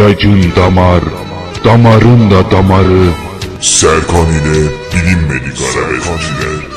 İlacın damar, damarın da damarı. Serkan ile bilinmedik arabeskçiler.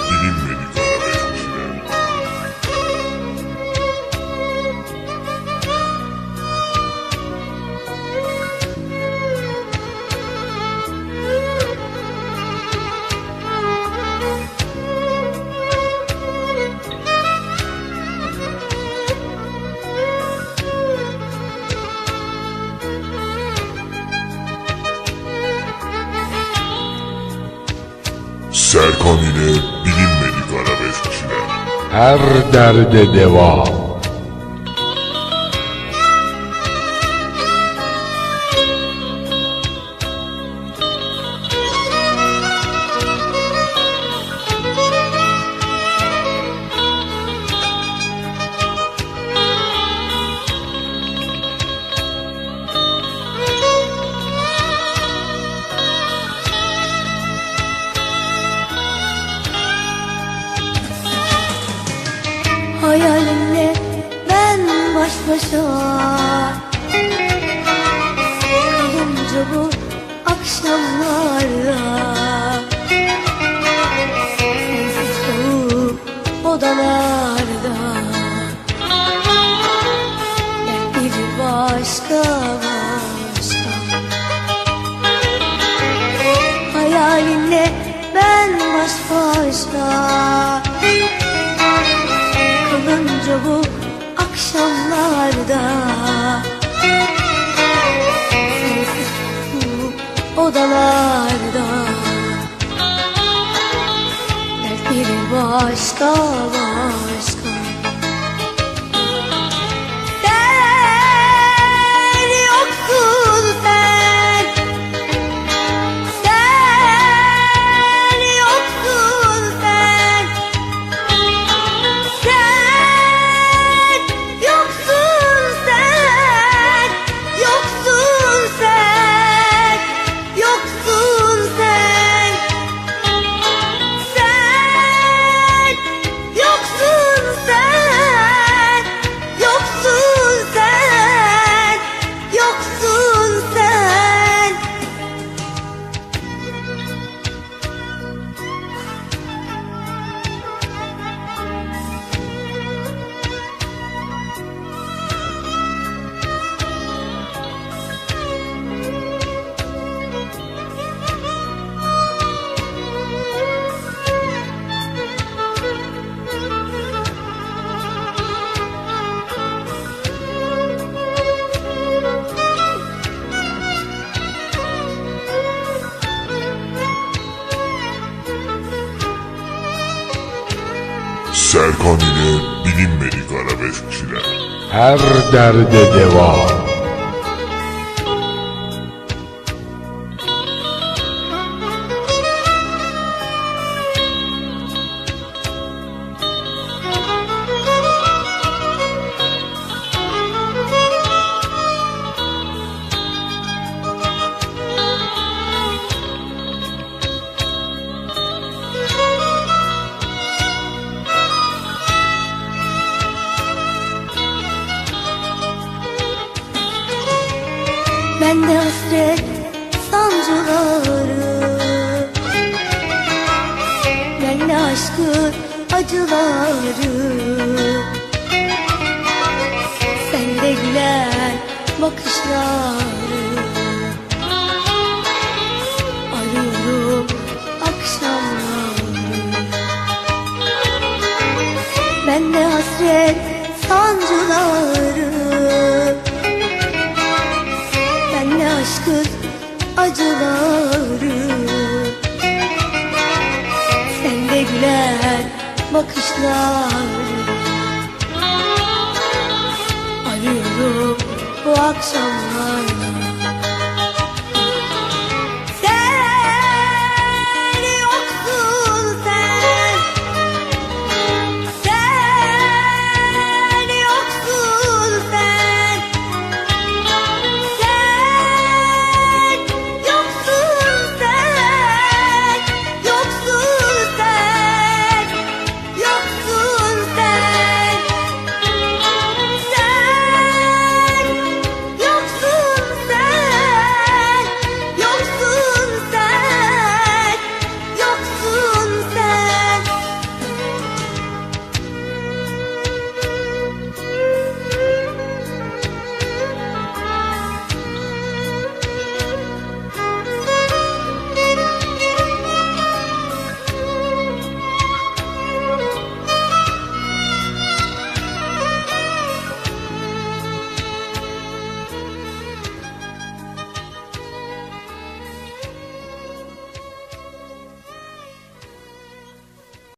Serkan ile bilinmedik arabeskçiler. Her derde deva. Hayalimle ben baş başa Kalınca bu akşamlarda bu akşamlarda. Odalarda. Dertleri başka başka Serkan ile bilinmedik arabeskçiler. Her derde deva. Bende hasret sancıları. Bende aşkın acıları. Sende gülen bakışları. Arıyorum akşamları. Bende hasret acıları Sende gülen bakışları Arıyorum bu akşamlarda